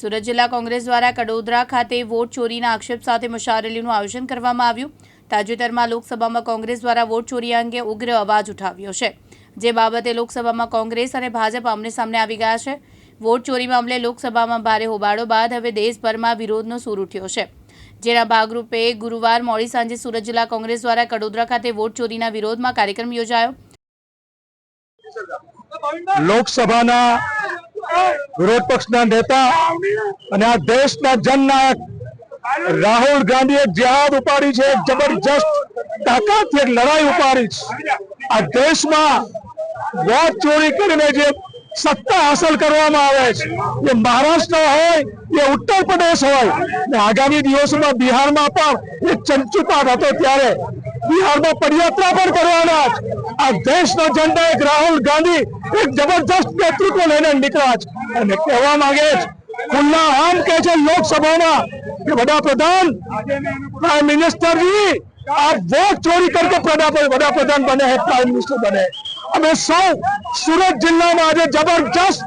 સુરત જિલ્લા કોંગ્રેસ દ્વારા કડોદરા ખાતે વોટ ચોરીના આક્ષેપ સાથે મશારેલીનું આયોજન કરવામાં આવ્યું. તાજેતરમાં લોકસભામાં કોંગ્રેસ દ્વારા વોટ ચોરી અંગે ઉગ્ર અવાજ ઉઠાવ્યો છે. જે બાબતે લોકસભામાં કોંગ્રેસ અને ભાજપ આમને સામને આવી ગયા છે. વોટ ચોરી મામલે લોકસભામાં ભારે હોબાળો બાદ હવે દેશભરમાં વિરોધનો સૂર ઉઠ્યો છે. જેના ભાગરૂપે ગુરુવાર મોડી સાંજે સુરત જિલ્લા કોંગ્રેસ દ્વારા કડોદરા ખાતે વોટ ચોરીના વિરોધમાં કાર્યક્રમ યોજાયો. લોકસભાના વિરોધ પક્ષના નેતા અને આ દેશના જનનાયક રાહુલ ગાંધીએ જહાદ ઉપાડી છે જબરજસ્ત તાકાતથી એક લડાઈ ઉપાડી છે. આ દેશમાં વોટ ચોરી કરીને જે સત્તા હાંસલ કરવામાં આવે છે, એ મહારાષ્ટ્ર હોય, એ ઉત્તર પ્રદેશ હોય, ને આગામી દિવસોમાં બિહારમાં પણ એ ચંચુપાટ હતો ત્યારે બિહારમાં પદયાત્રા પણ કરવાના આ દેશના ઝંડા એક રાહુલ ગાંધી એક જબરજસ્ત નેતૃત્વ લઈને નીકળ્યા છે અને કહેવા માંગે છે, ખુલ્લા આમ કે છે લોકસભામાં કે વડાપ્રધાન પ્રાઇમ મિનિસ્ટર મિનિસ્ટરજી આપ વોટ ચોરી કરકે વડાપ્રધાન બને હે પ્રાઇમ મિનિસ્ટર બને. અમે સૌ સુરત જિલ્લામાં આજે જબરજસ્ત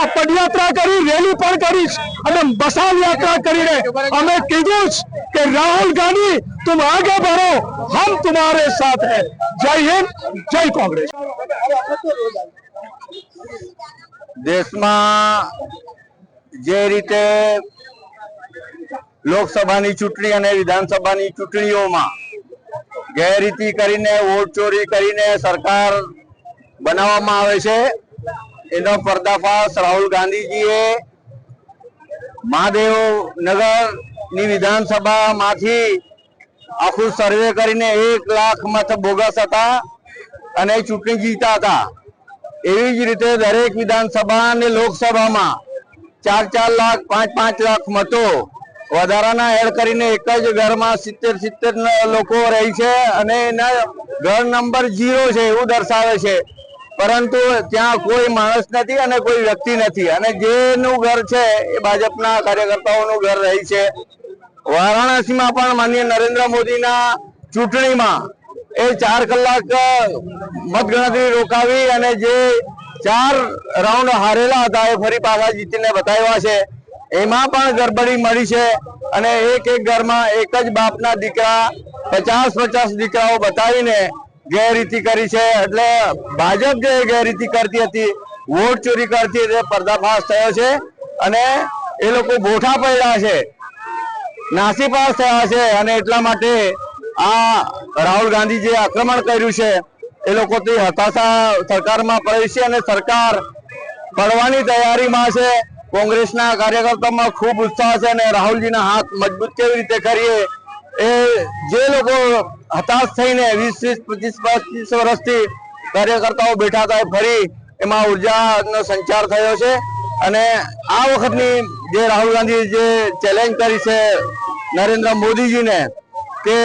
આ પદયાત્રા કરી, રેલી પણ કરી અને બસાલ યાત્રા કરીને અમે કીધું જ કે રાહુલ ગાંધી તુમ આગે બઢો હમ તુમ્હારે સાથ હૈ. જય હિન્દ, જય કોંગ્રેસ. દેશમાં જે રીતે લોકસભાની ચૂંટણી અને વિધાનસભાની ચૂંટણીઓમાં ગેરરીતિ કરીને, વોટ ચોરી કરીને સરકાર બનાવવામાં આવે છે. એનો પર્દાફાશ રાહુલ ગાંધીજીએ મહાદેવનગરની વિધાનસભામાંથી આખું સર્વે કરીને એક લાખ મત બોગસ હતા અને ચૂંટણી જીતા હતા. એવી જ રીતે દરેક વિધાનસભા અને લોકસભામાં ચાર ચાર લાખ, પાંચ પાંચ લાખ મતો વધારાના એડ કરીને એક જ ઘરમાં સિત્તેર સિત્તેર લોકો રહે છે અને એના ઘર નંબર ઝીરો છે એવું દર્શાવે છે. પરંતુ ત્યાં કોઈ માણસ નથી અને કોઈ વ્યક્તિ નથી. અને જેનું ઘર છે એ ભાજપના કાર્યકર્તાઓનું ઘર રહી છે. વારાણસીમાં પણ માનીય નરેન્દ્ર મોદીના ચૂંટણીમાં એ ચાર કલાક મતગણતરી રોકાવી અને જે ચાર રાઉન્ડ હારેલા હતા એ ફરી પાછા જીતીને બતાવ્યા છે. એમાં પણ ગડબડી મળી છે અને એક એક ઘરમાં એક જ બાપના દીકરા, પચાસ પચાસ દીકરાઓ બતાવીને ગેરરીતિ કરી છે. એટલે ભાજપ જે ગેરરીતિ કરતી હતી, વોટ ચોરી કરતી હતી, પર્દાફાશ થયો છે અને એ લોકો ગોઠા પડ્યા છે. નાસીપાસ થયા છે અને એટલા માટે આ રાહુલ ગાંધી જે આક્રમણ કર્યું છે, એ લોકોથી હતાશા સરકારમાં પડી છે અને સરકાર પડવાની તૈયારીમાં છે. કોંગ્રેસના કાર્યકર્તામાં ખૂબ ઉત્સાહ છે અને રાહુલજીના હાથ મજબૂત કેવી રીતે કરીએ, એ જે લોકો હતાશ થઈને વીસ વીસ પચીસ પચીસ વર્ષથી કાર્યકર્તાઓ બેઠા હતા ફરી એમાં ઉર્જાનો સંચાર થયો છે. અને આ વખતની જે રાહુલ ગાંધી જે ચેલેન્જ કરી છે નરેન્દ્ર મોદીજીને કે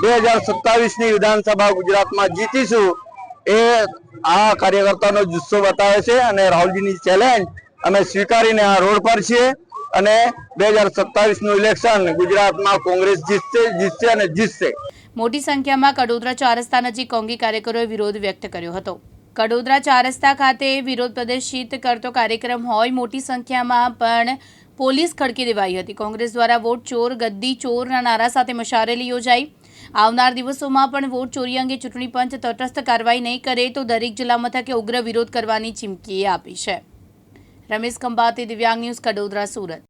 બે હજાર સત્તાવીસની વિધાનસભા ગુજરાતમાં જીતીશું એ આ કાર્યકર્તાનો જુસ્સો બતાવે છે અને રાહુલજીની ચેલેન્જ અમે સ્વીકારીને આ રોડ પર છીએ અને બે હજાર સત્તાવીસનું ઇલેક્શન ગુજરાતમાં કોંગ્રેસ જીતશે જીતશે અને જીતશે. મોટી સંખ્યામાં કડોદરા ચાર રસ્તા નજીક કોંગી કાર્યકરોએ વિરોધ વ્યક્ત કર્યો હતો. કડોદરા ચાર રસ્તા ખાતે વિરોધ પ્રદર્શિત કરતો કાર્યક્રમ હોય મોટી સંખ્યામાં પણ પોલીસ ખડકી દેવાઈ હતી. કોંગ્રેસ દ્વારા વોટ ચોર, ગદ્દી ચોરના નારા સાથે મશારેલી યોજાઈ. આવનાર દિવસોમાં પણ વોટ ચોરી અંગે ચૂંટણી પંચ તટસ્થ કાર્યવાહી નહીં કરે તો દરેક જિલ્લા મથકે ઉગ્ર વિરોધ કરવાની ચીમકી આપી છે. રમેશ ખંભાતી, દિવ્યાંગ ન્યૂઝ, કડોદરા, સુરત.